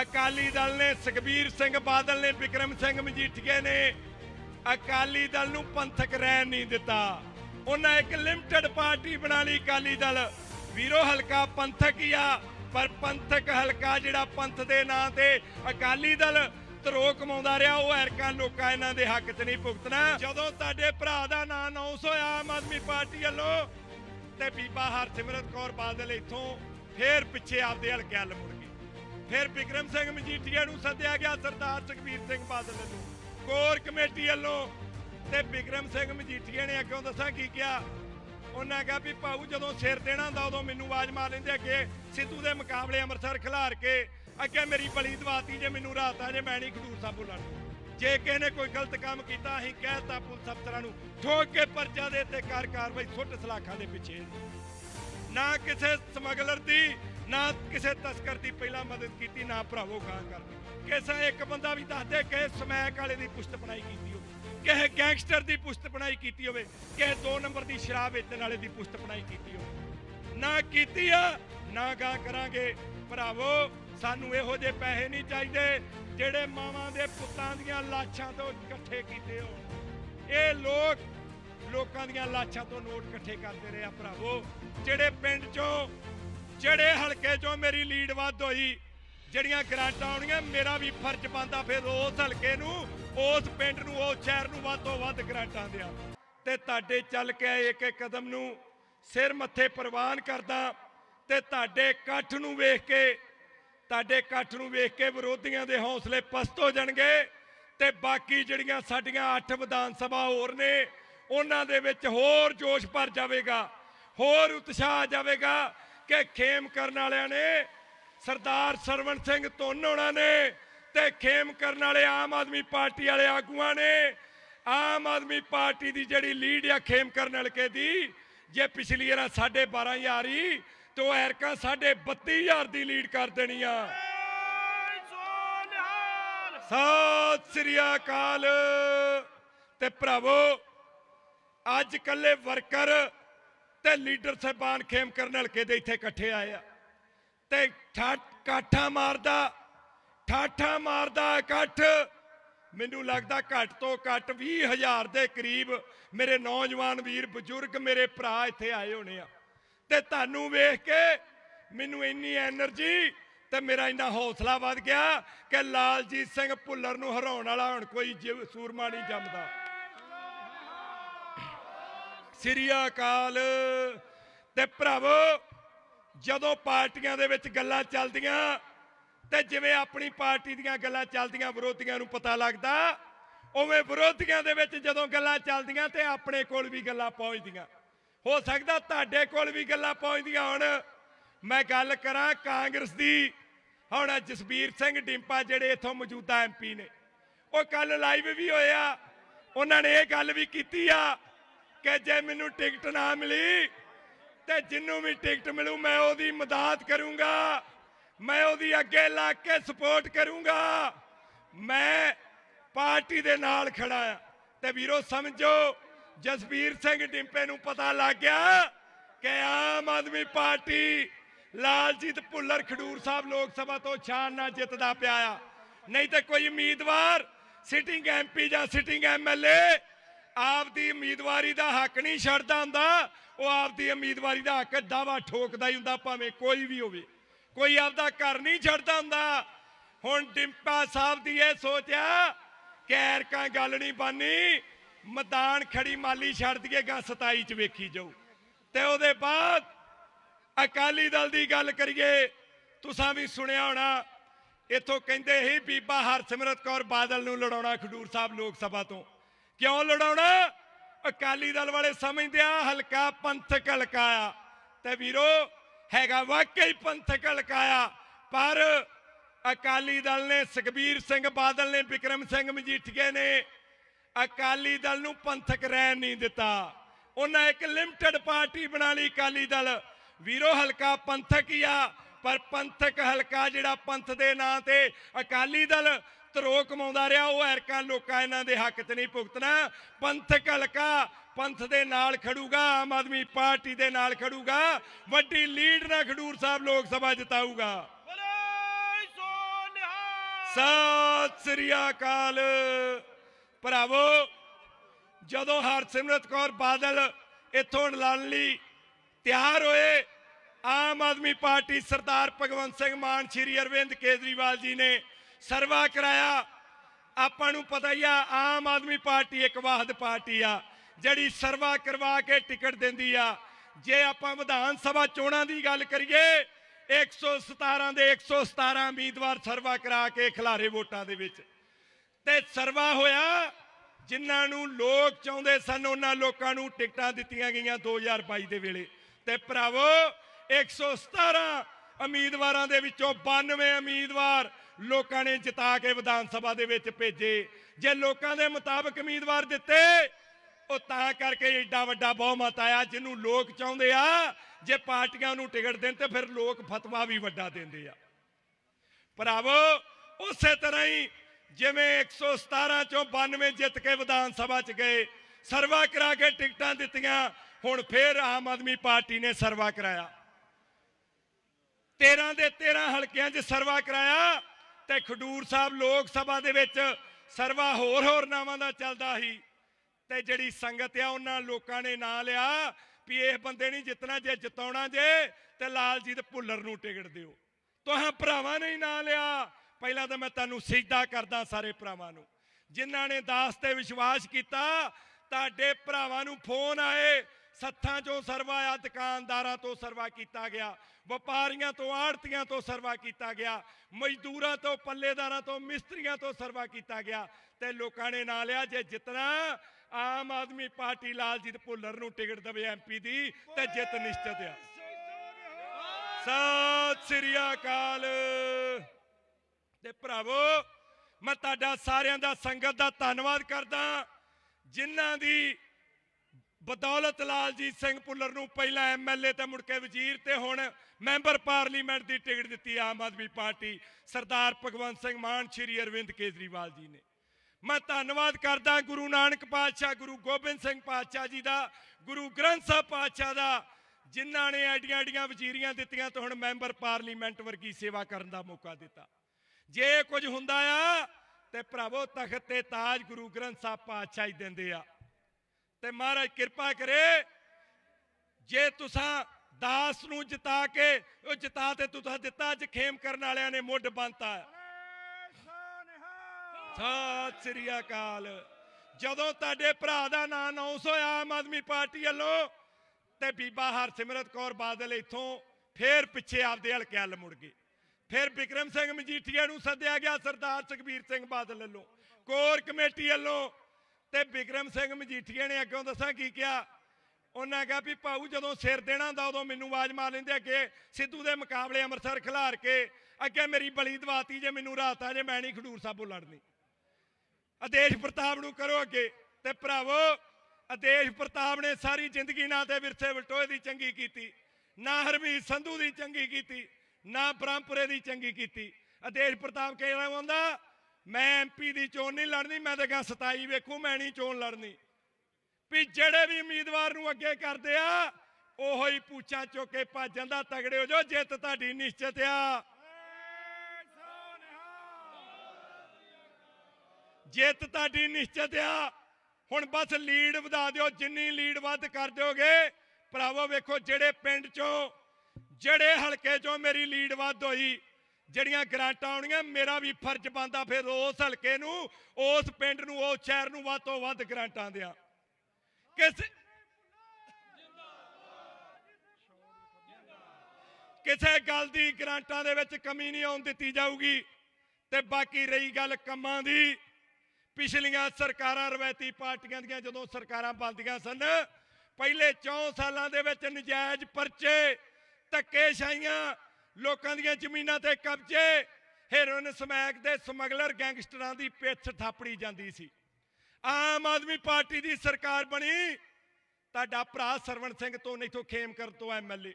ਅਕਾਲੀ ਦਲ ਨੇ ਸੁਖਬੀਰ ਸਿੰਘ ਬਾਦਲ ਨੇ ਵਿਕਰਮ ਸਿੰਘ ਮਜੀਠੀਏ ਨੇ ਅਕਾਲੀ ਦਲ ਨੂੰ ਪੰਥਕ ਰਹਿਣ ਨਹੀਂ ਦਿੱਤਾ। ਉਹਨਾਂ ਇੱਕ ਲਿਮਟਿਡ ਪਾਰਟੀ ਬਣਾ ਲਈ ਅਕਾਲੀ ਦਲ। ਵੀਰੋ, ਹਲਕਾ ਪੰਥਕ ਹੀ ਆ, ਪਰ ਪੰਥਕ ਹਲਕਾ ਜਿਹੜਾ ਪੰਥ ਦੇ ਨਾਂ ਤੇ ਅਕਾਲੀ ਦਲ ਧਰੋ ਕਮਾਉਂਦਾ ਰਿਹਾ, ਉਹ ਐਰਕਾਂ ਲੋਕਾਂ ਇਹਨਾਂ ਦੇ ਹੱਕ 'ਚ ਨਹੀਂ ਭੁਗਤਣਾ। ਜਦੋਂ ਤੁਹਾਡੇ ਭਰਾ ਦਾ ਨਾਂ ਅਨਾਉਂਸ ਹੋਇਆ ਆਮ ਆਦਮੀ ਪਾਰਟੀ ਵੱਲੋਂ, ਤੇ ਬੀਬਾ ਹਰਸਿਮਰਤ ਕੌਰ ਬਾਦਲ ਇੱਥੋਂ ਫੇਰ ਪਿੱਛੇ ਆਪਦੇ ਹਲਕੇ ਵੱਲ ਮੁੜ ਗਈ ਫਿਰ ਬਿਕਰਮ ਸਿੰਘ ਮਜੀਠੀਆ ਨੂੰ ਸੱਦਿਆ ਗਿਆ ਸਰਦਾਰ ਸੁਖਬੀਰ ਸਿੰਘ ਬਾਦਲ ਨੂੰ। ਕੋਰ ਕਮੇਟੀ ਵੱਲੋਂ ਤੇ ਬਿਕਰਮ ਸਿੰਘ ਮਜੀਠੀਆ ਨੇ ਅੱਗੋਂ ਦੱਸਾਂ ਕੀ ਕਿਹਾ? ਉਹਨਾਂ ਕਿਹਾ ਵੀ ਭਾਊ ਜਦੋਂ ਸਿਰ ਦੇਣਾ ਹੁੰਦਾ ਉਦੋਂ ਮੈਨੂੰ ਆਵਾਜ਼ ਮਾਰ ਲੈਂਦੇ ਅੱਗੇ ਸਿੱਧੂ ਦੇ ਮੁਕਾਬਲੇ ਅੰਮ੍ਰਿਤਸਰ ਖਿਲਾਰ ਕੇ ਅੱਗੇ ਮੇਰੀ ਬਲੀ ਦਵਾਤੀ ਜੇ ਮੈਨੂੰ ਰਾਤ ਆ ਜੇ ਮੈਂ ਨਹੀਂ ਖਡੂਰ ਸਾਹਿਬ ਬੋਲਣ ਜੇ ਕਿਸੇ ਨੇ ਕੋਈ ਗਲਤ ਕੰਮ ਕੀਤਾ, ਅਸੀਂ ਕਹਿਤਾ ਪੁਲਿਸ ਅਫਸਰਾਂ ਨੂੰ, ਠੋਕ ਕੇ ਪਰਚਾ ਦੇ ਤੇ ਕਰ ਕਾਰਵਾਈ ਸੁੱਟ ਸਲਾਖਾਂ ਦੇ ਪਿੱਛੇ। ਨਾ ਕਿਸੇ ਸਮਗਲਰ ਦੀ ਨਾ ਕਿਸੇ ਤਸਕਰ ਦੀ ਪਹਿਲਾਂ ਮਦਦ ਕੀਤੀ, ਨਾ ਭਰਾਵੋ ਗਾਂ ਕਰਦੇ ਕਿਸੇ ਇੱਕ ਬੰਦਾ ਵੀ ਦੱਸਦੇ ਕਿ ਸਮੈਕ ਵਾਲੇ ਦੀ ਪੁਸ਼ਤ ਬਣਾਈ ਕੀਤੀ ਹੋਵੇ, ਕਿਸੇ ਗੈਂਗਸਟਰ ਦੀ ਪੁਸ਼ਤ ਬਣਾਈ ਕੀਤੀ ਹੋਵੇ, ਕਿਸੇ ਦੋ ਨੰਬਰ ਦੀ ਸ਼ਰਾਬ ਵੇਚਣ ਵਾਲੇ ਦੀ ਪੁਸ਼ਤ ਬਣਾਈ ਕੀਤੀ ਹੋਵੇ। ਨਾ ਕੀਤੀ ਆ, ਨਾ ਗਾਂ ਕਰਾਂਗੇ। ਭਰਾਵੋ, ਸਾਨੂੰ ਇਹੋ ਜਿਹੇ ਪੈਸੇ ਨਹੀਂ ਚਾਹੀਦੇ ਜਿਹੜੇ ਮਾਵਾਂ ਦੇ ਪੁੱਤਾਂ ਦੀਆਂ ਲਾਸ਼ਾਂ ਤੋਂ ਇਕੱਠੇ ਕੀਤੇ ਹੋਣ। ਇਹ ਲੋਕ ਲੋਕਾਂ ਦੀਆਂ ਲਾਸ਼ਾਂ ਤੋਂ ਨੋਟ ਇਕੱਠੇ ਕਰਦੇ ਰਹੇ ਆ, ਭਰਾਵੋ। ਜਿਹੜੇ ਪਿੰਡ ਚੋਂ ਜਿਹੜੇ ਹਲਕੇ ਚੋਂ ਮੇਰੀ ਲੀਡ ਵੱਧ ਹੋਈ, ਜਿਹੜੀਆਂ ਗ੍ਰਾਂਟਾਂ ਆਉਣੀਆਂ, ਮੇਰਾ ਵੀ ਫਰਜ਼ ਬਣਦਾ ਫਿਰ ਉਸ ਹਲਕੇ ਨੂੰ, ਉਸ ਪਿੰਡ ਨੂੰ, ਉਸ ਸ਼ਹਿਰ ਨੂੰ ਵੱਧ ਤੋਂ ਵੱਧ ਗ੍ਰਾਂਟਾਂ ਦਿਆਂ। ਤੇ ਤੁਹਾਡੇ ਚੱਲ ਕੇ ਇੱਕ ਇੱਕ ਕਦਮ ਨੂੰ ਸਿਰ ਮੱਥੇ ਪ੍ਰਵਾਨ ਕਰਦਾ, ਤੇ ਤੁਹਾਡੇ ਇਕੱਠ ਨੂੰ ਵੇਖ ਕੇ, ਤੁਹਾਡੇ ਇਕੱਠ ਨੂੰ ਵੇਖ ਕੇ ਵਿਰੋਧੀਆਂ ਦੇ ਹੌਸਲੇ ਪਸਤ ਹੋ ਜਾਣਗੇ, ਤੇ ਬਾਕੀ ਜਿਹੜੀਆਂ ਸਾਡੀਆਂ 8 ਵਿਧਾਨ ਸਭਾ ਹੋਰ ਨੇ, ਉਹਨਾਂ ਦੇ ਵਿੱਚ ਹੋਰ ਜੋਸ਼ ਭਰ ਜਾਵੇਗਾ, ਹੋਰ ਉਤਸ਼ਾਹ ਆ ਜਾਵੇਗਾ ਕਿ ਖੇਮ ਕਰਨ ਵਾਲਿਆਂ ਨੇ, ਸਰਦਾਰ ਸਰਵਣ ਸਿੰਘ ਧੁੰਨ ਹੋਣਾ ਨੇ ਤੇ ਖੇਮ ਕਰਨ ਵਾਲੇ ਆਮ ਆਦਮੀ ਪਾਰਟੀ ਵਾਲੇ ਆਗੂਆਂ ਨੇ, ਆਮ ਆਦਮੀ ਪਾਰਟੀ ਦੀ ਜਿਹੜੀ ਲੀਡ ਆ ਖੇਮ ਕਰਨ ਹਲਕੇ ਦੀ, ਜੇ ਪਿਛਲੀ ਵਾਰ 12500 ਹੀ, ਤੇ ਉਹ ਐਰਕਾ 32000 ਦੀ ਲੀਡ ਕਰ ਦੇਣੀ ਆ। ਸਤਿ ਸ੍ਰੀ ਅਕਾਲ। ਤੇ ਭਰਾਵੋ, ਅੱਜ ਕੱਲੇ ਵਰਕਰ ਤੇ ਲੀਡਰ ਸਹਿਬਾਨ ਖੇਮਕਰਨ ਹਲਕੇ ਦੇ ਇੱਥੇ ਇਕੱਠੇ ਆਏ ਆ। ਤੇ ਕਾਠਾ ਮਾਰਦਾ, ਠਾਠਾ ਮਾਰਦਾ ਇਕੱਠ। ਮੈਨੂੰ ਲੱਗਦਾ ਘੱਟ ਤੋਂ ਘੱਟ 20000 ਦੇ ਕਰੀਬ ਮੇਰੇ ਨੌਜਵਾਨ ਵੀਰ, ਬਜ਼ੁਰਗ ਮੇਰੇ ਭਰਾ ਇੱਥੇ ਆਏ ਹੋਣੇ ਆ। ਤੇ ਤੁਹਾਨੂੰ ਵੇਖ ਕੇ ਮੈਨੂੰ ਇੰਨੀ એનર્ਜੀ ਤੇ ਮੇਰਾ ਇੰਨਾ ਹੌਸਲਾ ਵੱਧ ਗਿਆ ਕਿ ਲਾਲਜੀਤ ਸਿੰਘ ਭੁੱਲਰ ਨੂੰ ਹਰਾਉਣ ਵਾਲਾ ਹੁਣ ਕੋਈ ਸੂਰਮਾ ਨਹੀਂ ਜੰਮਦਾ। ਸ੍ਰੀ ਅਕਾਲ। ਤੇ ਭਰਾਵੋ, ਜਦੋਂ ਪਾਰਟੀਆਂ ਦੇ ਵਿੱਚ ਗੱਲਾਂ ਚੱਲਦੀਆਂ, ਤੇ ਜਿਵੇਂ ਆਪਣੀ ਪਾਰਟੀ ਦੀਆਂ ਗੱਲਾਂ ਚੱਲਦੀਆਂ, ਵਿਰੋਧੀਆਂ ਨੂੰ ਪਤਾ ਲੱਗਦਾ, ਉਵੇਂ ਵਿਰੋਧੀਆਂ ਦੇ ਵਿੱਚ ਜਦੋਂ ਗੱਲਾਂ ਚੱਲਦੀਆਂ, ਤੇ ਆਪਣੇ ਕੋਲ ਵੀ ਗੱਲਾਂ ਪਹੁੰਚਦੀਆਂ। ਹੋ ਸਕਦਾ ਤੁਹਾਡੇ ਕੋਲ ਵੀ ਗੱਲਾਂ ਪਹੁੰਚਦੀਆਂ ਹੁਣ। ਮੈਂ ਗੱਲ ਕਰਾਂ ਕਾਂਗਰਸ ਦੀ। ਹੁਣ ਜਸਬੀਰ ਸਿੰਘ ਡਿੰਪਾ ਜਿਹੜੇ ਇੱਥੋਂ ਮੌਜੂਦਾ ਐਮਪੀ ਨੇ, ਉਹ ਕੱਲ ਲਾਈਵ ਵੀ ਹੋਇਆ ਉਹਨਾਂ ਨੇ ਇਹ ਗੱਲ ਵੀ ਕੀਤੀ ਆ ਕਿ ਜੇ ਮੈਨੂੰ ਟਿਕਟ ਨਾ ਮਿਲੀ ਤੇ ਜਿੰਨੂੰ ਵੀ ਟਿਕਟ ਮਿਲੂ ਮੈਂ ਉਹਦੀ ਮਦਦ ਕਰੂੰਗਾ। ਮੈਂ ਉਹਦੀ ਅੱਗੇ ਲਾ ਕੇ ਸਪੋਰਟ ਕਰੂੰਗਾ। ਮੈਂ ਪਾਰਟੀ ਦੇ ਨਾਲ ਖੜਾ ਆ। ਤੇ ਵੀਰੋ ਸਮਝੋ, ਜਸਵੀਰ ਸਿੰਘ ਡਿੰਪੇ ਨੂੰ ਪਤਾ ਲੱਗ ਗਿਆ ਕਿ ਆਮ ਆਦਮੀ ਪਾਰਟੀ ਲਾਲਜੀਤ ਭੁੱਲਰ ਖਡੂਰ ਸਾਹਿਬ ਲੋਕ ਸਭਾ ਤੋਂ ਛਾਣ ਨਾਲ ਜਿੱਤਦਾ ਪਿਆ ਆ। ਨਹੀਂ ਤੇ ਕੋਈ ਉਮੀਦਵਾਰ ਸਿਟਿੰਗ ਐਮਪੀ ਜਾਂ ਸਿਟਿੰਗ ਐਮਐਲਏ ਆਪਦੀ ਉਮੀਦਵਾਰੀ ਦਾ ਹੱਕ ਨਹੀਂ ਛੱਡਦਾ ਹੁੰਦਾ, ਉਹ ਆਪਦੀ ਉਮੀਦਵਾਰੀ ਦਾ ਹੱਕ ਦਾਵਾ ਠੋਕਦਾ ਹੀ ਹੁੰਦਾ, ਭਾਵੇਂ ਕੋਈ ਵੀ ਹੋਵੇ। ਕੋਈ ਆਪਦਾ ਘਰ ਨਹੀਂ ਛੱਡਦਾ ਹੁੰਦਾ। ਹੁਣ ਡਿੰਪਾ ਸਾਹਿਬ ਦੀ ਇਹ ਸੋਚਿਆ ਕਿ ਐਰਕਾਂ ਗੱਲ ਨਹੀਂ ਬਾਨੀ, ਮੈਦਾਨ ਖੜੀ ਮਾਲੀ ਛੱਡ ਦਈਏ 27 ਚ ਵੇਖੀ ਜਾਓ ਤੇ ਉਹਦੇ ਬਾਅਦ ਅਕਾਲੀ ਦਲ ਦੀ ਗੱਲ ਕਰੀਏ, ਤੁਸੀਂ ਵੀ ਸੁਣਿਆ ਹੋਣਾ, ਇੱਥੋਂ ਕਹਿੰਦੇ ਹੀ ਬੀਬਾ ਹਰਸਿਮਰਤ ਕੌਰ ਬਾਦਲ ਨੂੰ ਲੜਾਉਣਾ ਖਡੂਰ ਸਾਹਿਬ ਲੋਕ ਸਭਾ ਤੋਂ। ਕਿਉਂ ਲੜਾਉਣਾ? ਅਕਾਲੀ ਦਲ ਵਾਲੇ ਸਮਝਦੇ ਆ, ਹਲਕਾ ਪੰਥਕ ਹਲਕਾ ਆ। ਤੇ ਵੀਰੋ, ਹੈਗਾ ਵਾਕਈ ਪੰਥਕ ਹਲਕਾ ਆ, ਪਰ ਅਕਾਲੀ ਦਲ ਨੇ ਸੁਖਬੀਰ ਸਿੰਘ ਬਾਦਲ ਨੇ, ਵਿਕਰਮ ਸਿੰਘ ਮਜੀਠੀਏ ਨੇ ਅਕਾਲੀ ਦਲ ਨੂੰ ਪੰਥਕ ਰਹਿਣ ਨਹੀਂ ਦਿੱਤਾ। ਉਹਨਾਂ ਇੱਕ ਲਿਮਟਿਡ ਪਾਰਟੀ ਬਣਾ ਲਈ ਅਕਾਲੀ ਦਲ। ਵੀਰੋ, ਹਲਕਾ ਪੰਥਕ ਹੀ ਆ, ਪਰ ਪੰਥਕ ਹਲਕਾ ਜਿਹੜਾ ਪੰਥ ਦੇ ਨਾਂ ਤੇ ਅਕਾਲੀ ਦਲ ਧਰੋ ਕਮਾਉਂਦਾ ਰਿਹਾ ਉਹ ਐਰਕਾਂ ਲੋਕਾਂ ਇਹਨਾਂ ਦੇ ਹੱਕ 'ਚ ਨਹੀਂ ਭੁਗਤਣਾ। ਪੰਥਕ ਹਲਕਾ ਪੰਥ ਦੇ ਨਾਲ ਖੜੂਗਾ ਆਮ ਆਦਮੀ ਪਾਰਟੀ ਦੇ ਨਾਲ ਖੜੂਗਾ। ਵੱਡੀ ਲੀਡ ਨਾਲ ਖਡੂਰ ਸਾਹਿਬ ਲੋਕ ਸਭਾ ਜਿਤਾਊਗਾ। ਸਤਿ ਸ੍ਰੀ ਅਕਾਲ। ਭਰਾਵੋ ਜਦੋਂ ਹਰਸਿਮਰਤ ਕੌਰ ਬਾਦਲ ਇੱਥੋਂ ਲੜਨ ਲਈ ਤਿਆਰ ਹੋਏ ਆਮ ਆਦਮੀ ਪਾਰਟੀ ਸਰਦਾਰ ਭਗਵੰਤ ਸਿੰਘ ਮਾਨ ਸ਼੍ਰੀ ਅਰਵਿੰਦ ਕੇਜਰੀਵਾਲ ਜੀ ਨੇ ਸਰਵਾ ਕਰਾਇਆ। ਆਪਾਂ ਨੂੰ ਪਤਾ ਹੀ ਆ, ਆਮ ਆਦਮੀ ਪਾਰਟੀ ਇੱਕ ਵਾਹਦ ਪਾਰਟੀ ਆ, ਜਿਹੜੀ ਸਰਵਾ ਕਰਵਾ ਕੇ ਟਿਕਟ ਦਿੰਦੀ ਆ। ਜੇ ਆਪਾਂ ਵਿਧਾਨ ਸਭਾ ਚੋਣਾਂ ਦੀ ਗੱਲ ਕਰੀਏ 117 ਦੇ 117 ਉਮੀਦਵਾਰ ਸਰਵਾ ਕਰਾ ਕੇ ਖਿਲਾਰੇ ਵੋਟਾਂ ਦੇ ਵਿੱਚ। ਤੇ ਸਰਵਾ ਹੋਇਆ, ਜਿਨ੍ਹਾਂ ਨੂੰ ਲੋਕ ਚਾਹੁੰਦੇ ਸਨ, ਉਹਨਾਂ ਲੋਕਾਂ ਨੂੰ ਟਿਕਟਾਂ ਦਿੱਤੀਆਂ ਗਈਆਂ 2022 ਦੇ ਵੇਲੇ। ਤੇ ਭਰਾਵੋ 117 ਉਮੀਦਵਾਰਾਂ ਦੇ ਵਿੱਚੋਂ 92 ਉਮੀਦਵਾਰ ਲੋਕਾਂ ਨੇ ਜਿਤਾ ਕੇ ਵਿਧਾਨ ਸਭਾ ਦੇ ਵਿੱਚ ਭੇਜੇ। ਜੇ ਲੋਕਾਂ ਦੇ ਮੁਤਾਬਕ ਉਮੀਦਵਾਰ ਦਿੱਤੇ, ਉਹ ਤਾਂ ਕਰਕੇ ਏਡਾ ਵੱਡਾ ਬਹੁਮਤ ਆਇਆ ਜਿਹਨੂੰ ਲੋਕ ਚਾਹੁੰਦੇ ਆ, ਜੇ ਪਾਰਟੀਆਂ ਨੂੰ ਟਿਕਟ ਦੇਣ ਤੇ ਫਿਰ ਲੋਕ ਫਤਵਾ ਵੀ ਵੱਡਾ ਦਿੰਦੇ ਆ। ਭਰਾਵੋ, ਉਸੇ ਤਰ੍ਹਾਂ ਹੀ ਜਿਵੇਂ 117 ਚੋਂ 92 ਜਿੱਤ ਕੇ ਵਿਧਾਨ ਸਭਾ ਚ ਗਏ, ਸਰਵਾ ਕਰਾ ਕੇ ਟਿਕਟਾਂ ਦਿੱਤੀਆਂ, ਹੁਣ ਫੇਰ ਆਮ ਆਦਮੀ ਪਾਰਟੀ ਨੇ ਸਰਵਾ ਕਰਾਇਆ। 13 ਦੇ 13 ਹਲਕਿਆਂ 'ਚ ਸਰਵਾ ਕਰਾਇਆ ਤੇ ਖਡੂਰ ਸਾਹਿਬ ਲੋਕ ਸਭਾ ਦੇ ਵਿੱਚ ਸਰਵਾ ਹੋਰ ਹੋਰ ਨਾਵਾਂ ਦਾ ਚੱਲਦਾ ਸੀ। ਤੇ ਜਿਹੜੀ ਸੰਗਤ ਆ, ਉਹਨਾਂ ਲੋਕਾਂ ਨੇ ਨਾਂ ਲਿਆ ਵੀ ਇਹ ਬੰਦੇ ਨਹੀਂ ਜਿੱਤਣਾ ਜੇ ਜਿਤਾਉਣਾ ਜੇ, ਤੇ ਲਾਲਜੀਤ ਭੁੱਲਰ ਨੂੰ ਟਿਕਟ ਦਿਓ। ਤੁਹਾਂ ਭਰਾਵਾਂ ਨੇ ਹੀ ਨਾਂ ਲਿਆ। ਪਹਿਲਾਂ ਤਾਂ ਮੈਂ ਤੁਹਾਨੂੰ ਸਿੱਧਾ ਕਰਦਾ ਸਾਰੇ ਭਰਾਵਾਂ ਨੂੰ। ਜਿਨ੍ਹਾਂ ਨੇ ਦਾਸ ਤੇ ਵਿਸ਼ਵਾਸ ਕੀਤਾ, ਤੁਹਾਡੇ ਭਰਾਵਾਂ ਨੂੰ ਫੋਨ ਆਏ ਸੱਥਾਂ ਚੋਂ ਸਰਵਾ ਆ, ਦੁਕਾਨਦਾਰਾਂ ਤੋਂ ਸਰਵਾ ਕੀਤਾ ਗਿਆ, ਵਪਾਰੀਆਂ ਤੋਂ, ਆੜਤੀਆਂ ਤੋਂ ਸਰਵਾ ਕੀਤਾ ਗਿਆ, ਮਜ਼ਦੂਰਾਂ ਤੋਂ, ਪੱਲੇਦਾਰਾਂ ਤੋਂ, ਮਿਸਤਰੀਆਂ ਤੋਂ ਸਰਵਾ ਕੀਤਾ ਗਿਆ ਤੇ ਲੋਕਾਂ ਨੇ ਨਾਂ ਲਿਆ ਜੇ ਜਿਤਨਾ ਆਮ ਆਦਮੀ ਪਾਰਟੀ ਲਾਲਜੀਤ ਭੁੱਲਰ ਨੂੰ ਟਿਕਟ ਦੇਵੇ ਐਮਪੀ ਦੀ ਤੇ ਜਿੱਤ ਨਿਸ਼ਚਿਤ ਆ। ਸਤਿ ਸ੍ਰੀ ਅਕਾਲ। ਤੇ ਭਰਾਵੋ, ਮੈਂ ਤੁਹਾਡਾ ਸਾਰਿਆਂ ਦਾ ਸੰਗਤ ਦਾ ਧੰਨਵਾਦ ਕਰਦਾ, ਜਿਨ੍ਹਾਂ ਦੀ ਬਦੌਲਤ ਲਾਲਜੀਤ ਸਿੰਘ ਭੁੱਲਰ ਨੂੰ ਪਹਿਲਾਂ ਐਮਐਲਏ ਤੇ ਮੁੜ ਕੇ ਵਜ਼ੀਰ ਤੇ ਹੁਣ ਮੈਂਬਰ ਪਾਰਲੀਮੈਂਟ ਦੀ ਟਿਕਟ ਦਿੱਤੀ ਆਮ ਆਦਮੀ ਪਾਰਟੀ ਸਰਦਾਰ ਭਗਵੰਤ ਸਿੰਘ ਮਾਨ, ਸ਼੍ਰੀ ਅਰਵਿੰਦ ਕੇਜਰੀਵਾਲ ਜੀ ਨੇ। ਮੈਂ ਧੰਨਵਾਦ ਕਰਦਾ ਗੁਰੂ ਨਾਨਕ ਪਾਤਸ਼ਾਹ, ਗੁਰੂ ਗੋਬਿੰਦ ਸਿੰਘ ਪਾਤਸ਼ਾਹ ਜੀ ਦਾ, ਗੁਰੂ ਗ੍ਰੰਥ ਸਾਹਿਬ ਪਾਤਸ਼ਾਹ ਦਾ, ਜਿਨ੍ਹਾਂ ਨੇ ਐਡੀਆਂ ਐਡੀਆਂ ਵਜ਼ੀਰੀਆਂ ਦਿੱਤੀਆਂ ਤੇ ਹੁਣ ਮੈਂਬਰ ਪਾਰਲੀਮੈਂਟ ਵਰਗੀ ਸੇਵਾ ਕਰਨ ਦਾ ਮੌਕਾ ਦਿੱਤਾ। ਜੇ ਕੁਝ ਹੁੰਦਾ ਆ, ਤੇ ਭਰਾਵੋ ਤਖਤ ਤੇ ਤਾਜ ਗੁਰੂ ਗ੍ਰੰਥ ਸਾਹਿਬ ਪਾਤਸ਼ਾਹ ਹੀ ਦਿੰਦੇ ਆ। ਤੇ ਮਹਾਰਾਜ ਕਿਰਪਾ ਕਰੇ। ਜੇ ਤੁਸਾਂ ਦਾਸ ਨੂੰ ਜਿਤਾ ਕੇ, ਉਹ ਜਿਤਾ ਤੇ ਤੁਸਾਂ ਦਿੱਤਾ, ਅੱਜ ਖੇਮ ਕਰਨ ਵਾਲਿਆਂ ਨੇ ਮੁੱਢ ਬੰਨਤਾ। ਸਤਿ ਸ੍ਰੀ ਅਕਾਲ। ਜਦੋਂ ਤੁਹਾਡੇ ਭਰਾ ਦਾ ਨਾਂ ਅਨਾਉਂਸ ਹੋਇਆ ਆਮ ਆਦਮੀ ਪਾਰਟੀ ਵੱਲੋਂ, ਤੇ ਬੀਬਾ ਹਰਸਿਮਰਤ ਕੌਰ ਬਾਦਲ ਇੱਥੋਂ ਫੇਰ ਪਿੱਛੇ ਆਪਦੇ ਹਲਕੇ ਵੱਲ ਮੁੜ ਗਏ। ਫਿਰ ਬਿਕਰਮ ਸਿੰਘ ਮਜੀਠੀਆ ਨੂੰ ਸੱਦਿਆ ਗਿਆ ਸਰਦਾਰ ਸੁਖਬੀਰ ਸਿੰਘ ਬਾਦਲ ਵੱਲੋਂ। ਕੋਰ ਕਮੇਟੀ ਵੱਲੋਂ ਤੇ ਬਿਕਰਮ ਸਿੰਘ ਮਜੀਠੀਆ ਨੇ ਅੱਗੋਂ ਦੱਸਾਂ ਕੀ ਕਿਹਾ? ਉਹਨਾਂ ਕਿਹਾ ਵੀ ਭਾਊ ਜਦੋਂ ਸਿਰ ਦੇਣਾ ਹੁੰਦਾ, ਉਦੋਂ ਮੈਨੂੰ ਆਵਾਜ਼ ਮਾਰ ਲੈਂਦੇ ਅੱਗੇ। ਸਿੱਧੂ ਦੇ ਮੁਕਾਬਲੇ ਅੰਮ੍ਰਿਤਸਰ ਖਿਲਾਰ ਕੇ ਅੱਗੇ ਮੇਰੀ ਬਲੀ ਦਵਾਤੀ ਜੇ ਮੈਨੂੰ ਰਾਤ ਆ ਜੇ, ਮੈਂ ਨਹੀਂ ਖਡੂਰ ਸਾਹਿਬੋਂ ਲੜਨੀ। ਆਦੇਸ਼ ਪ੍ਰਤਾਪ ਨੂੰ ਕਰੋ ਅੱਗੇ। ਤੇ ਭਰਾਵੋ, ਆਦੇਸ਼ ਪ੍ਰਤਾਪ ਨੇ ਸਾਰੀ ਜ਼ਿੰਦਗੀ ਨਾ ਤੇ ਵਿਰਸੇ ਵਲਟੋਏ ਦੀ ਚੰਗੀ ਕੀਤੀ, ਨਾ ਹਰਮੀਤ ਸੰਧੂ ਦੀ ਚੰਗੀ ਕੀਤੀ, ਨਾ ਬ੍ਰਹਮਪੁਰੇ ਦੀ ਚੰਗੀ ਕੀਤੀ। ਆਦੇਸ਼ ਪ੍ਰਤਾਪ ਕਹਿੰਦਾ ਹੁੰਦਾ ਮੈਂ ਐਮਪੀ ਦੀ ਚੋਣ ਨਹੀਂ ਲੜਨੀ, ਮੈਂ ਤਾਂ ਗਾ 27 ਵੇਖੂ, ਮੈਂ ਨਹੀਂ ਚੋਣ ਲੜਨੀ। ਵੀ ਜਿਹੜੇ ਵੀ ਉਮੀਦਵਾਰ ਨੂੰ ਅੱਗੇ ਕਰਦੇ ਆ, ਉਹੋ ਹੀ ਪੂਛਾਂ ਚੁੱਕ ਕੇ ਭੱਜ ਜਾਂਦਾ ਤਗੜੇ ਹੋ ਜੋ ਜਿੱਤ ਤੁਹਾਡੀ ਨਿਸ਼ਚਿਤ ਆ। ਜਿੱਤ ਤੁਹਾਡੀ ਨਿਸ਼ਚਿਤ ਆ। ਹੁਣ ਬਸ ਲੀਡ ਵਧਾ ਦਿਓ, ਜਿੰਨੀ ਲੀਡ ਵੱਧ ਕਰ ਦਿਓਗੇ, ਭਰਾਵੋ ਵੇਖੋ ਜਿਹੜੇ ਪਿੰਡ ਚੋਂ, ਜਿਹੜੇ ਹਲਕੇ ਚੋਂ ਮੇਰੀ ਲੀਡ ਵੱਧ ਹੋਈ ਜਿਹੜੀਆਂ ਗ੍ਰਾਂਟਾਂ ਆਉਣੀਆਂ, ਮੇਰਾ ਵੀ ਫਰਜ਼ ਬਣਦਾ ਫਿਰ ਉਸ ਹਲਕੇ ਨੂੰ, ਉਸ ਪਿੰਡ ਨੂੰ, ਉਸ ਸ਼ਹਿਰ ਨੂੰ ਵੱਧ ਤੋਂ ਵੱਧ ਗ੍ਰਾਂਟਾਂ ਦਿਆਂ। ਕਿਸੇ ਕਿਸੇ ਗੱਲ ਦੀ ਗ੍ਰਾਂਟਾਂ ਦੇ ਵਿੱਚ ਕਮੀ ਨਹੀਂ ਆਉਣ ਦਿੱਤੀ ਜਾਊਗੀ। ਤੇ ਬਾਕੀ ਰਹੀ ਗੱਲ ਕੰਮਾਂ ਦੀ, ਪਿਛਲੀਆਂ ਸਰਕਾਰਾਂ, ਰਵਾਇਤੀ ਪਾਰਟੀਆਂ ਦੀਆਂ ਜਦੋਂ ਸਰਕਾਰਾਂ ਬਣਦੀਆਂ ਸਨ, ਪਹਿਲੇ 4 ਸਾਲਾਂ ਦੇ ਵਿੱਚ ਨਜਾਇਜ਼ ਪਰਚੇ, ਧੱਕੇਸ਼ਾਹੀਆਂ ਲੋਕਾਂ ਦੀਆਂ ਜ਼ਮੀਨਾਂ ਤੇ ਕਬਜ਼ੇ। ਹੈਰੋਇਨ ਸਮੈਕ ਦੇ ਸਮਗਲਰ ਗੈਂਗਸਟਰਾਂ ਦੀ ਪਿੱਛ ਥਾਪੜੀ ਜਾਂਦੀ ਸੀ। ਆਮ ਆਦਮੀ ਪਾਰਟੀ ਦੀ ਸਰਕਾਰ ਬਣੀ। ਤੁਹਾਡਾ ਭਰਾ ਸਰਵਣ ਸਿੰਘ ਤੋਂ ਇਥੋਂ ਖੇਮਕਰ ਤੋਂ ਐਮਐਲਏ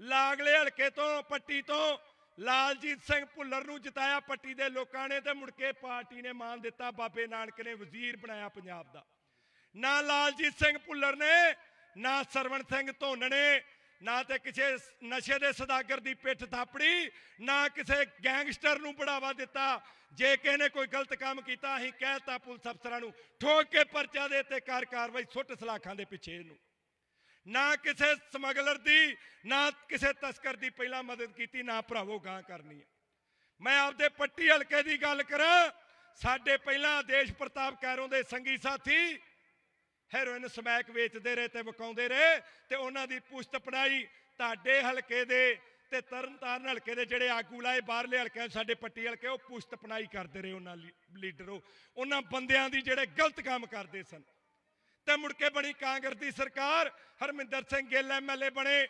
ਲਾਗਲੇ ਹਲਕੇ ਤੋਂ, ਪੱਟੀ ਤੋਂ, ਲਾਲਜੀਤ ਸਿੰਘ ਭੁੱਲਰ ਨੂੰ ਜਿਤਾਇਆ ਪੱਟੀ ਦੇ ਲੋਕਾਂ ਨੇ ਤੇ ਮੁੜ ਕੇ ਪਾਰਟੀ ਨੇ ਮਾਨ ਦਿੱਤਾ ਬਾਬੇ ਨਾਨਕ ਨੇ ਵਜ਼ੀਰ ਬਣਾਇਆ ਪੰਜਾਬ ਦਾ। ਨਾ ਲਾਲਜੀਤ ਸਿੰਘ ਭੁੱਲਰ ਨੇ, ਨਾ ਸਰਵਣ ਸਿੰਘ ਧੋਨ ਨੇ ਨਾ ਤੇ ਕਿਸੇ ਨਸ਼ੇ ਦੇ ਸਦਾਗਰ ਦੀ ਪਿੱਠ ਥਾਪੜੀ, ਨਾ ਕਿਸੇ ਗੈਂਗਸਟਰ ਨੂੰ ਬੜਾਵਾ ਦਿੱਤਾ। ਜੇ ਕਿਸੇ ਨੇ ਕੋਈ ਗਲਤ ਕੰਮ ਕੀਤਾ, ਅਸੀਂ ਕਹਿਤਾ ਪੁਲਿਸ ਅਫਸਰਾਂ ਨੂੰ, ਠੋਕ ਕੇ ਪਰਚਾ ਦੇ ਤੇ ਕਰ ਕਾਰਵਾਈ ਸੁੱਟ ਸਲਾਖਾਂ ਦੇ ਪਿੱਛੇ ਇਹਨੂੰ। ਨਾ ਕਿਸੇ ਸਮਗਲਰ ਦੀ, ਨਾ ਕਿਸੇ ਤਸਕਰ ਦੀ ਪਹਿਲਾਂ ਮਦਦ ਕੀਤੀ, ਨਾ ਭਰਾਵੋ ਗਾਂ ਕਰਨੀ। ਹੈ ਮੈਂ ਆਪਦੇ ਪੱਟੀ ਹਲਕੇ ਦੀ ਗੱਲ ਕਰਾਂ। ਸਾਡੇ ਪਹਿਲਾਂ ਆਦੇਸ਼ ਪ੍ਰਤਾਪ ਕੈਰੋਂ ਦੇ ਸੰਗੀ ਸਾਥੀ ਹੈਰੋਇਨ ਸਮੈਕ ਵੇਚਦੇ ਰਹੇ ਤੇ ਵਿਕਾਉਂਦੇ ਰਹੇ ਤੇ ਉਹਨਾਂ ਦੀ ਪੁਸ਼ਤ ਪੜਾਈ ਤੁਹਾਡੇ ਹਲਕੇ ਦੇ ਤੇ ਤਰਨਤਾਰਨ ਹਲਕੇ ਦੇ ਜਿਹੜੇ ਆਗੂ ਲਾਏ, ਬਾਹਰਲੇ ਹਲਕੇ ਸਾਡੇ ਪੱਟੀ ਹਲਕੇ, ਉਹ ਪੁਸ਼ਤ ਪਣਾਈ ਕਰਦੇ ਰਹੇ ਉਹਨਾਂ ਲੀਡਰੋ। ਉਹਨਾਂ ਬੰਦਿਆਂ ਦੀ ਜਿਹੜੇ ਗਲਤ ਕੰਮ ਕਰਦੇ ਸਨ। ਤੇ ਮੁੜ ਕੇ ਬਣੀ ਕਾਂਗਰਸ ਦੀ ਸਰਕਾਰ, ਹਰਮਿੰਦਰ ਸਿੰਘ ਗਿੱਲ ਐਮਐਲਏ ਬਣੇ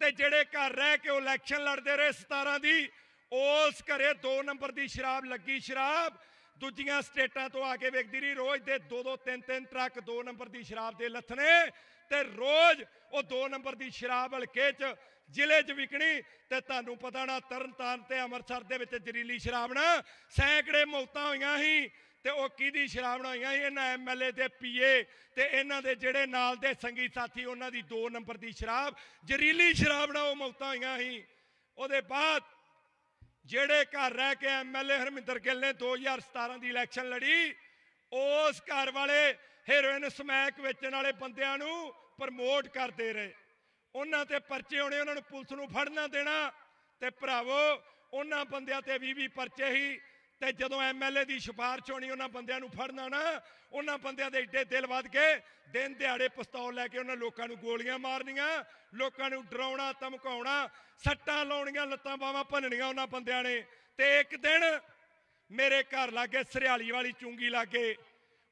ਤੇ ਜਿਹੜੇ ਘਰ ਰਹਿ ਕੇ ਉਹ ਇਲੈਕਸ਼ਨ ਲੜਦੇ ਰਹੇ 17 ਦੀ, ਉਸ ਘਰੇ 2 ਨੰਬਰ ਦੀ ਸ਼ਰਾਬ ਲੱਗੀ ਸ਼ਰਾਬ ਦੂਜੀਆਂ ਸਟੇਟਾਂ ਤੋਂ ਆ ਕੇ ਵੇਖਦੀ ਰਹੀ। ਰੋਜ਼ ਦੇ 2-2 3-3 ਟਰੱਕ 2 ਨੰਬਰ ਦੀ ਸ਼ਰਾਬ ਦੇ ਲੱਥਣੇ ਤੇ ਰੋਜ਼ ਉਹ 2 ਨੰਬਰ ਦੀ ਸ਼ਰਾਬ ਹਲਕੇ 'ਚ ਜ਼ਿਲ੍ਹੇ 'ਚ ਵਿਕਣੀ ਤੇ ਤੁਹਾਨੂੰ ਪਤਾ ਨਾ ਤਰਨਤਾਰਨ ਤੇ ਅੰਮ੍ਰਿਤਸਰ ਦੇ ਵਿੱਚ ਜ਼ਰੀਲੀ ਸ਼ਰਾਬ ਨਾ ਸੈਂਕੜੇ ਮੌਤਾਂ ਹੋਈਆਂ ਸੀ ਤੇ ਉਹ ਕਿਹਦੀ ਸ਼ਰਾਬ ਨਾਲ ਹੋਈਆਂ ਸੀ? ਇਹਨਾਂ ਐਮਐਲਏ ਦੇ ਪੀਏ ਤੇ ਇਹਨਾਂ ਦੇ ਜਿਹੜੇ ਨਾਲ ਦੇ ਸੰਗੀ ਸਾਥੀ, ਉਹਨਾਂ ਦੀ 2 ਨੰਬਰ ਦੀ ਸ਼ਰਾਬ ਜ਼ਰੀਲੀ ਸ਼ਰਾਬ ਨਾਲ ਉਹ ਮੌਤਾਂ ਹੋਈਆਂ ਸੀ। ਉਹਦੇ ਬਾਅਦ ਜਿਹੜੇ ਘਰ ਰਹਿ ਕੇ ਐਮਐਲਏ ਹਰਮਿੰਦਰ ਗਿੱਲ ਨੇ 2017 ਦੀ ਇਲੈਕਸ਼ਨ ਲੜੀ, ਉਸ ਘਰ ਵਾਲੇ ਹੀਰੋਇਨ ਸਮੈਕ ਵੇਚਣ ਵਾਲੇ ਬੰਦਿਆਂ ਨੂੰ ਪ੍ਰਮੋਟ ਕਰਦੇ ਰਹੇ। ਉਹਨਾਂ ਤੇ ਪਰਚੇ ਹੋਣੇ, ਉਹਨਾਂ ਨੂੰ ਪੁਲਿਸ ਨੂੰ ਫੜਨਾ ਦੇਣਾ ਤੇ ਭਰਾਵੋ, ਉਹਨਾਂ ਬੰਦਿਆਂ ਤੇ 20 20 ਪਰਚੇ ਹੀ ਤੇ ਜਦੋਂ ਐਮਐਲਏ ਦੀ ਸਿਫਾਰਿਸ਼ ਹੋਣੀ, ਉਹਨਾਂ ਬੰਦਿਆਂ ਨੂੰ ਫੜਨਾ ਨਾ, ਉਹਨਾਂ ਬੰਦਿਆਂ ਦੇ ਏਡੇ ਦਿਲ ਵੱਧ ਕੇ ਦਿਨ ਦਿਹਾੜੇ ਪਿਸਤੌਲ ਲੈ ਕੇ ਉਹਨਾਂ ਲੋਕਾਂ ਨੂੰ ਗੋਲੀਆਂ ਮਾਰਨੀਆਂ, ਲੋਕਾਂ ਨੂੰ ਡਰਾਉਣਾ, ਧਮਕਾਉਣਾ, ਸੱਟਾਂ ਲਾਉਣੀਆਂ, ਲੱਤਾਂ ਬਾਹਾਂ ਭੰਨਣੀਆਂ ਉਹਨਾਂ ਬੰਦਿਆਂ ਨੇ। ਤੇ ਇੱਕ ਦਿਨ ਮੇਰੇ ਘਰ ਲਾਗੇ ਸਰਿਆਲੀ ਵਾਲੀ ਚੁੰਗੀ ਲਾਗੇ,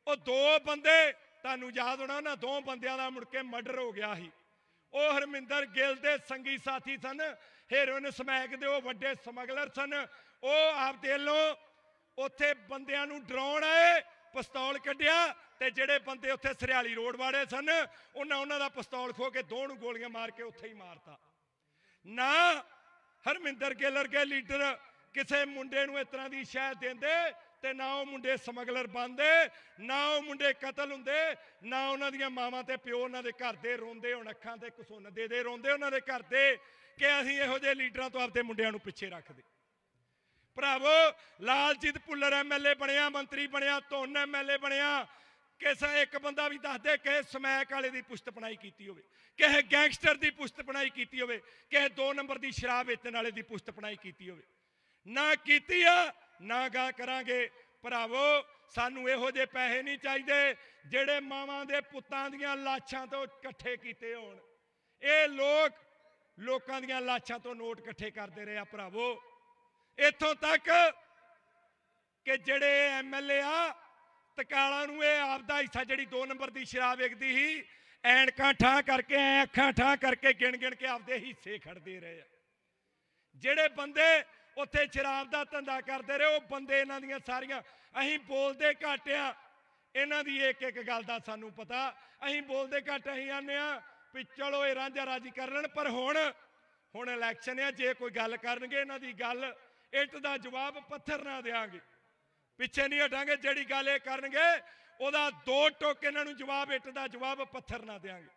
ਉਹ ਦੋ ਬੰਦੇ, ਤੁਹਾਨੂੰ ਯਾਦ ਹੋਣਾ ਉਹਨਾਂ ਦੋ ਬੰਦਿਆਂ ਦਾ ਮੁੜ ਕੇ ਮਰਡਰ ਹੋ ਗਿਆ ਸੀ। ਉਹ ਹਰਮਿੰਦਰ ਗਿੱਲ ਦੇ ਸੰਗੀ ਸਾਥੀ ਸਨ, ਹੈਰੋਇਨ ਸਮੈਕ ਦੇ ਉਹ ਵੱਡੇ ਸਮਗਲਰ ਸਨ। ਉਹ ਆਪ ਦੇ ਵੱਲੋਂ ਉੱਥੇ ਬੰਦਿਆਂ ਨੂੰ ਡਰਾਉਣ ਆਏ, ਪਿਸਤੌਲ ਕੱਢਿਆ ਤੇ ਜਿਹੜੇ ਬੰਦੇ ਉੱਥੇ ਸਰਿਆਲੀ ਰੋਡ ਵਾਲੇ ਸਨ, ਉਹਨਾਂ ਉਹਨਾਂ ਦਾ ਪਿਸਤੌਲ ਖੋ ਕੇ ਦੋਹ ਨੂੰ ਗੋਲੀਆਂ ਮਾਰ ਕੇ ਉੱਥੇ ਹੀ ਮਾਰਤਾ। ਨਾ ਹਰਮਿੰਦਰ ਗਿੱਲ ਵਰਗੇ ਲੀਡਰ ਕਿਸੇ ਮੁੰਡੇ ਨੂੰ ਇਸ ਤਰ੍ਹਾਂ ਦੀ ਸ਼ਹਿ ਦਿੰਦੇ ਤੇ ਨਾ ਉਹ ਮੁੰਡੇ ਸਮਗਲਰ ਬੰਦੇ ਨਾ ਉਹ ਮੁੰਡੇ ਕਤਲ ਹੁੰਦੇ, ਨਾ ਉਹਨਾਂ ਦੀਆਂ ਮਾਵਾਂ ਤੇ ਪਿਓ ਉਹਨਾਂ ਦੇ ਘਰ ਦੇ ਰੋਂਦੇ, ਹੁਣ ਅੱਖਾਂ ਤੇ ਕਸੁੰਨ ਦੇ ਦੇ ਰੋਂਦੇ ਉਹਨਾਂ ਦੇ ਘਰ ਦੇ ਕਿ ਅਸੀਂ ਇਹੋ ਜਿਹੇ ਲੀਡਰਾਂ ਤੋਂ ਆਪਦੇ ਮੁੰਡਿਆਂ ਨੂੰ ਪਿੱਛੇ ਰੱਖਦੇ ਭਰਾਵੋ, ਲਾਲਜੀਤ ਭੁੱਲਰ ਐਮਐਲਏ ਬਣਿਆ, ਮੰਤਰੀ ਬਣਿਆ, ਧੁੰਨ ਐਮਐਲਏ ਬਣਿਆ। ਕਿਸੇ ਇੱਕ ਬੰਦਾ ਵੀ ਦੱਸ ਦੇ ਕਿ ਸਮੈਕ ਵਾਲੇ ਦੀ ਪੁਸ਼ਤ ਪਣਾਈ ਕੀਤੀ ਹੋਵੇ, ਕਿਸੇ ਗੈਂਗਸਟਰ ਦੀ ਪੁਸ਼ਤ ਪਣਾਈ ਕੀਤੀ ਹੋਵੇ, ਕਿਸੇ 2 ਨੰਬਰ ਦੀ ਸ਼ਰਾਬ ਵੇਚਣ ਵਾਲੇ ਦੀ ਪੁਸ਼ਤ ਪਣਾਈ ਕੀਤੀ ਹੋਵੇ। ਨਾ ਕੀਤੀ ਆ, ਨਾ ਗਾ ਕਰਾਂਗੇ। ਭਰਾਵੋ, ਸਾਨੂੰ ਇਹੋ ਜਿਹੇ ਪੈਸੇ ਨਹੀਂ ਚਾਹੀਦੇ, ਜਿਹੜੇ ਮਾਵਾਂ ਦੇ ਪੁੱਤਾਂ ਦੀਆਂ ਲਾਸ਼ਾਂ ਤੋਂ ਇਕੱਠੇ ਕੀਤੇ ਹੋਣ। ਇਹ ਲੋਕ ਲੋਕਾਂ ਦੀਆਂ ਲਾਸ਼ਾਂ ਤੋਂ ਨੋਟ ਇਕੱਠੇ ਕਰਦੇ ਰਹੇ ਆ, ਭਰਾਵੋ। ਇੱਥੋਂ ਤੱਕ ਕਿ ਜਿਹੜੇ ਐਮਐਲਏ ਆ, ਤਕਾਲਾ ਨੂੰ ਇਹ ਆਪਦਾ ਹਿੱਸਾ ਜਿਹੜੀ 2 ਨੰਬਰ ਦੀ ਸ਼ਰਾਬ ਵੇਚਦੀ ਸੀ, ਐਨਕਾਂ ਠਾਂ ਕਰਕੇ ਐ ਅੱਖਾਂ ਠਾਂ ਕਰਕੇ ਗਿਣ ਗਿਣ ਕੇ ਆਪਦੇ ਹਿੱਸੇ ਖੜਦੇ ਰਹੇ ਆ। ਜਿਹੜੇ ਬੰਦੇ ਉੱਥੇ ਸ਼ਰਾਬ ਦਾ ਧੰਦਾ ਕਰਦੇ ਰਹੇ, ਉਹ ਬੰਦੇ ਇਹਨਾਂ ਦੀਆਂ ਸਾਰੀਆਂ, ਅਸੀਂ ਬੋਲਦੇ ਘੱਟ ਆ। ਇਹਨਾਂ ਦੀ ਇੱਕ ਇੱਕ ਗੱਲ ਦਾ ਸਾਨੂੰ ਪਤਾ, ਅਸੀਂ ਬੋਲਦੇ ਘੱਟ, ਅਸੀਂ ਆਨੇ ਆ ਵੀ ਚਲੋ ਇਹ ਰਾਂਝਾ ਰਾਜੀ ਕਰ ਲੈਣ, ਪਰ ਹੁਣ ਹੁਣ ਇਲੈਕਸ਼ਨ ਆ, ਜੇ ਕੋਈ ਗੱਲ ਕਰਨਗੇ ਇਹਨਾਂ ਦੀ ਗੱਲ ਇੱਟ ਦਾ ਜਵਾਬ ਪੱਥਰ ਨਾ ਦੇਾਂਗੇ ਪਿੱਛੇ ਨਹੀਂ ਹਟਾਂਗੇ, ਜਿਹੜੀ ਗੱਲ ਇਹ ਕਰਨਗੇ, ਉਹਦਾ ਦੋ ਟੋਕ ਇਹਨਾਂ ਨੂੰ ਜਵਾਬ, ਇੱਟ ਦਾ ਜਵਾਬ ਪੱਥਰ ਨਾ ਦੇਾਂਗੇ